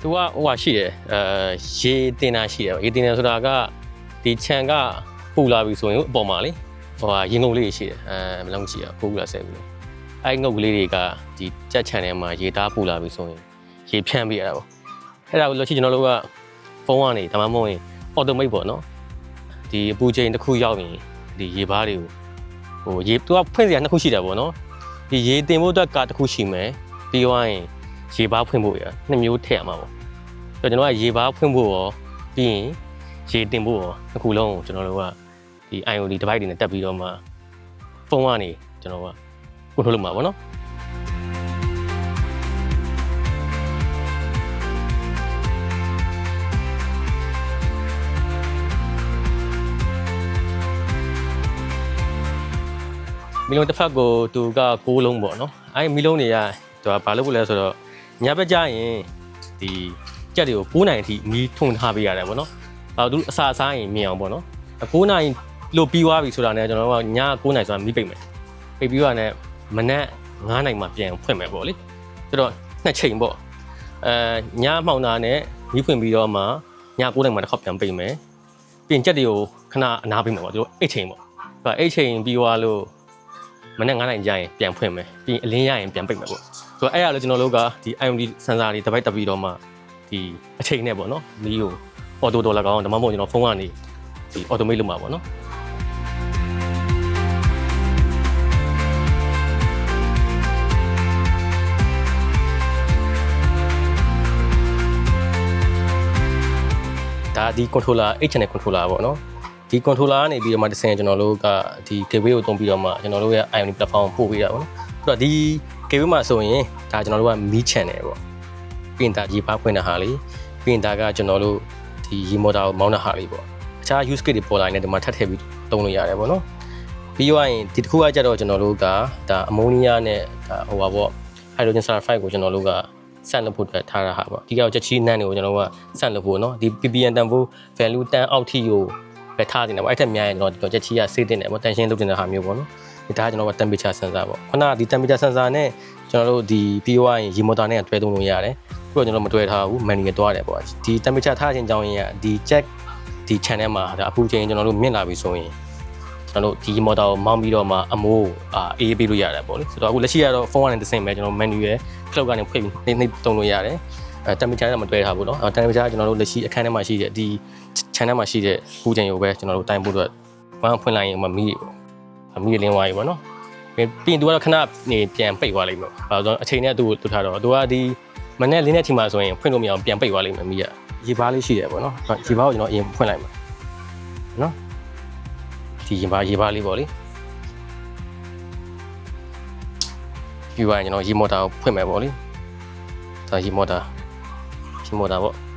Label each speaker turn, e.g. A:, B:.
A: သူကဟိုဟာရှိတယ်အဲရေတင်တာရှိတယ်ရေတင်တာဆိုတာကဒီခြံကပူလာပြီဆိုရင်အပေါ်မှာလေဟိုဟာရင်ငုပ်လေးတွေရှိတယ်အဲမလုံးကြည့်ရပူလာဆက်ပြီအဲ့ငုပ်ကလေးတွေကဒီကြက်ခြံထဲမှာရေသားပူလာပြီဆိုရင်ရေဖြန့်ပြရတာပေါ့အဲ့ဒါကိုလို့ရှိကျွန်တော်တို့ကဖုန်းကနေဒါမှမဟုတ်ရင် automate ပေါ့နော်ဒီအပူချိန်တစ်ခုရောက်ရင်ဒီရေဘားတွေကိုဟိုရေသူကဖွင့်စရာနှစ်ခုရှိတယ်ပေါ့နော်ဒီရေတင်ဖို့အတွက်ကာတစ်ခုရှိမယ်ပြီးသွားရင် ရေဘားဖွင့်ဖို့ရနှစ်မျိုးထည့်ရမှာပေါ့ဆိုတော့ကျွန်တော်ကရေဘားဖွင့်ဖို့ရောပြီးရင်ရေတင်ဖို့ရောတစ်ခုလုံးကိုကျွန်တော်တို့ကဒီ IoT device တွေနဲ့တက်ပြီးတော့မှဖုန်းကနေကျွန်တော်က control လုပ်မှာပေါ့နော်မီလုံးတစ်ဖက်ကိုသူက6လုံးပေါ့နော်အဲဒီမီလုံးတွေကသူကဘာလုပ်ဖို့လဲဆိုတော့ ညဘက်ကျရင်ဒီကြက်တွေကို9နိုင်အထိမီးထွန်းထားပေးရတယ်ပေါ့နော်အဲသူအစာစားရင်မြင်အောင်ပေါ့နော်9နိုင်လို့ပြီးသွားပြီဆိုတာနဲ့ကျွန်တော်တို့ကည9နိုင်ဆိုတာမီးပိတ်မယ်ပိတ်ပြီးတော့လည်းမနက်9နိုင်မှပြန်ဖွင့်မယ်ပေါ့လေဆိုတော့နှစ်ချိန်ပေါ့အဲညမှောင်တာနဲ့မီးဖွင့်ပြီးတော့မှည9နိုင်မှတစ်ခေါက်ပြန်ပိတ်မယ်ပြင်ကြက်တွေကိုခဏအနားပေးမယ်ပေါ့သူတို့အိတ်ချိန်ပေါ့အဲအိတ်ချိန်ပြီးသွားလို့ မနေ့9နိုင်ကြရင်ပြန်ဖွင့်မယ်ပြီးရင်အလင်းရရင်ပြန်ပိတ်မယ်ပေါ့ဆိုတော့အဲ့ရလို့ကျွန်တော်တို့ကဒီ IoT sensor တွေတစ်ပိုက်တက်ပြီးတော့မှဒီအချိန်နဲ့ပေါ့နော်မီးကို auto တော်၎င်းဒါမှမဟုတ်ကျွန်တော်ဖုန်းကနေဒီ automate လုပ်မှာပေါ့နော်ဒါဒီ controller H channel controller ပေါ့နော် ဒီ controller ကနေပြီးတော့မှတစ်ဆင့်ကျွန်တော်တို့ကဒီ gateway ကိုတုံးပြီးတော့မှကျွန်တော်တို့ရဲ့ IoT platform ကိုပို့ပေးတာပေါ့နော်ဆိုတော့ဒီ gateway မှာဆိုရင်ဒါကျွန်တော်တို့က Mi channel ပေါ့ပြီးရင်ဒါရေပါဖွင့်တဲ့ဟာလေးပြီးရင်ဒါကကျွန်တော်တို့ဒီရေမော်တာကိုမောင်းတဲ့ဟာလေးပေါ့အခြား use case တွေပေါ်လာရင်ဒီမှာထပ်ထည့်ပြီးတုံးလို့ရတယ်ပေါ့နော်ပြီးတော့ရင်ဒီတစ်ခုကကြတော့ကျွန်တော်တို့ကဒါအမိုနီးယားနဲ့ဒါဟိုပါပေါ့ hydrogen sulfide ကိုကျွန်တော်တို့ကဆန့်လုပ်ဖို့အတွက်ထားရတာပေါ့ဒီကတော့ချက်ချီနန်းတွေကိုကျွန်တော်တို့ကဆန့်လုပ်ဖို့เนาะဒီ ppm တန်ဖိုး value တန်အောက်ထိကို ပဲထားတင်တယ်ပေါ့အဲ့ထက်များရင်ကျွန်တော်ဒီချက်ချီကစေးတင်တယ်ပေါ့တန်ရှင်းလုပ်တင်တဲ့ဟာမျိုးပေါ့နော်ဒီဒါကကျွန်တော်က temperature sensor ပေါ့ခုနကဒီ temperature sensor နဲ့ကျွန်တော်တို့ဒီ POI ရင်ရေမော်တာနဲ့တွဲသုံးလို့ရတယ်ပြီးတော့ကျွန်တော်မတွဲထားဘူး manual တွားတယ်ပေါ့ဒီ temperature ထားခြင်းကြောင့်ရင်ကဒီ check ဒီ channel မှာဒါအပူချိန်ကျွန်တော်တို့မြင့်လာပြီဆိုရင်ကျွန်တော်တို့ဒီမော်တာကိုမောင်းပြီးတော့မှအမိုးအာအေးပေးလို့ရတယ်ပေါ့လေဆိုတော့အခုလက်ရှိကတော့ဖုန်းကနေတစ်ဆင့်ပဲကျွန်တော် menu ရဲ့ cloud ကနေဖွင့်ပြီးနှိမ့်နှိမ့်တုံလို့ရတယ် အဲ temperature နဲ့မတွဲထားဘူးเนาะ temperature ကကျွန်တော်တို့လက်ရှိအခန်းထဲမှာရှိတဲ့ဒီ channel မှာရှိတဲ့ပူချိန်ကိုပဲကျွန်တော်တို့တိုင်းဖို့အတွက်ဘာဖွင့်လိုက်ရင်မမီးမီးလင်းသွားပြီပေါ့နော်ပြီးရင်သူကတော့ခဏနေပြန်ပိတ်သွားလိမ့်မယ်ဘာလို့အချိန်နဲ့သူ့ကိုတူထားတော့သူကဒီမနေ့လင်းတဲ့ချိန်မှာဆိုရင်ဖွင့်လို့မရအောင်ပြန်ပိတ်သွားလိမ့်မယ်မီးကရေပါးလေးရှိတယ်ပေါ့နော်ရေပါးကိုကျွန်တော်အရင်ဖွင့်လိုက်မှာနော်ဒီရေပါးရေပါးလေးပေါ့လေပြီးသွားရင်ကျွန်တော်ရေမော်တာကိုဖွင့်မယ်ပေါ့လေဒါရေမော်တာ ရေမော်တာပေါ့